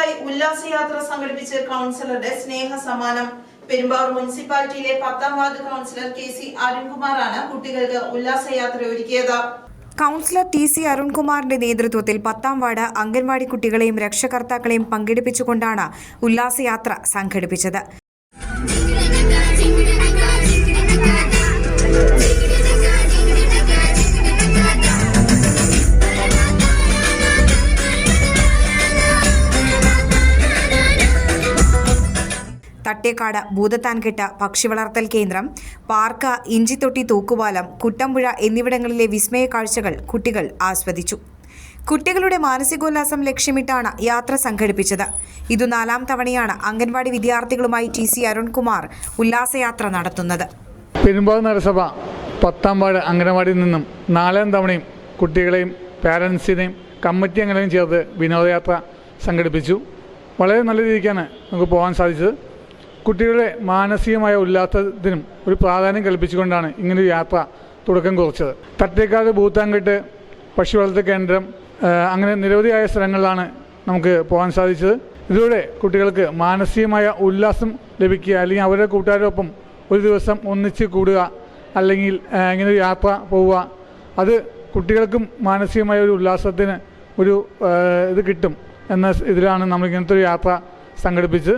കുട്ടികൾക്കായി ഉല്ലാസയാത്ര സംഘടിപ്പിച്ച് കൗൺസിലറുടെ സ്നേഹ സമ്മാനം പെരുമ്പാവൂർ മുനിസിപ്പാലിറ്റിയിലെ പത്താം വാർഡ് കൗൺസിലർ കെ സി അരുൺകുമാറാണ് കുട്ടികൾക്ക് ഉല്ലാസയാത്ര ഒരുക്കിയത്. കൗൺസിലർ ടി സി അരുൺകുമാറിന്റെ നേതൃത്വത്തിൽ പത്താം വാർഡ് അംഗൻവാടി കുട്ടികളെയും രക്ഷകർത്താക്കളെയും പങ്കെടുപ്പിച്ചുകൊണ്ടാണ് ഉല്ലാസയാത്ര സംഘടിപ്പിച്ചത്. തട്ടേക്കാട് ഭൂതത്താൻകെട്ട പക്ഷി വളർത്തൽ കേന്ദ്രം പാർക്ക ഇഞ്ചിത്തൊട്ടി തൂക്കുപാലം കുട്ടമ്പുഴ എന്നിവിടങ്ങളിലെ വിസ്മയ കാഴ്ചകൾ കുട്ടികൾ ആസ്വദിച്ചു. കുട്ടികളുടെ മാനസികോല്ലാസം ലക്ഷ്യമിട്ടാണ് യാത്ര സംഘടിപ്പിച്ചത്. ഇതു നാലാം തവണയാണ് അംഗൻവാടി വിദ്യാർത്ഥികളുമായി ടി സി അരുൺകുമാർ ഉല്ലാസയാത്ര നടത്തുന്നത്. പെരുമ്പാവ് നഗരസഭ പത്താം വാർഡ് അംഗനവാടിയിൽ നിന്നും നാലാം തവണയും കുട്ടികളെയും പാരൻസിനെയും കമ്മിറ്റി അംഗങ്ങളെയും ചേർത്ത് വിനോദയാത്ര സംഘടിപ്പിച്ചു. വളരെ നല്ല രീതിക്കാണ് നമുക്ക് പോകാൻ സാധിച്ചത്. കുട്ടികളുടെ മാനസികമായ ഉല്ലാസത്തിനും ഒരു പ്രാധാന്യം കൽപ്പിച്ചുകൊണ്ടാണ് ഇങ്ങനൊരു യാത്ര തുടക്കം കുറിച്ചത്. തട്ടേക്കാട് ബൂത്താങ്കെട്ട് പക്ഷി വളർത്തൽ കേന്ദ്രം അങ്ങനെ നിരവധിയായ സ്ഥലങ്ങളിലാണ് നമുക്ക് പോകാൻ സാധിച്ചത്. ഇതിലൂടെ കുട്ടികൾക്ക് മാനസികമായ ഉല്ലാസം ലഭിക്കുക അല്ലെങ്കിൽ അവരുടെ കൂട്ടുകാരോടൊപ്പം ഒരു ദിവസം ഒന്നിച്ച് കൂടുക അല്ലെങ്കിൽ ഇങ്ങനെ യാത്ര പോവുക അത് കുട്ടികൾക്കും മാനസികമായ ഒരു ഉല്ലാസത്തിന് ഒരു ഇത് കിട്ടും എന്ന ഇതിലാണ് നമ്മൾ ഇങ്ങനത്തെ ഒരു യാത്ര സംഘടിപ്പിച്ച്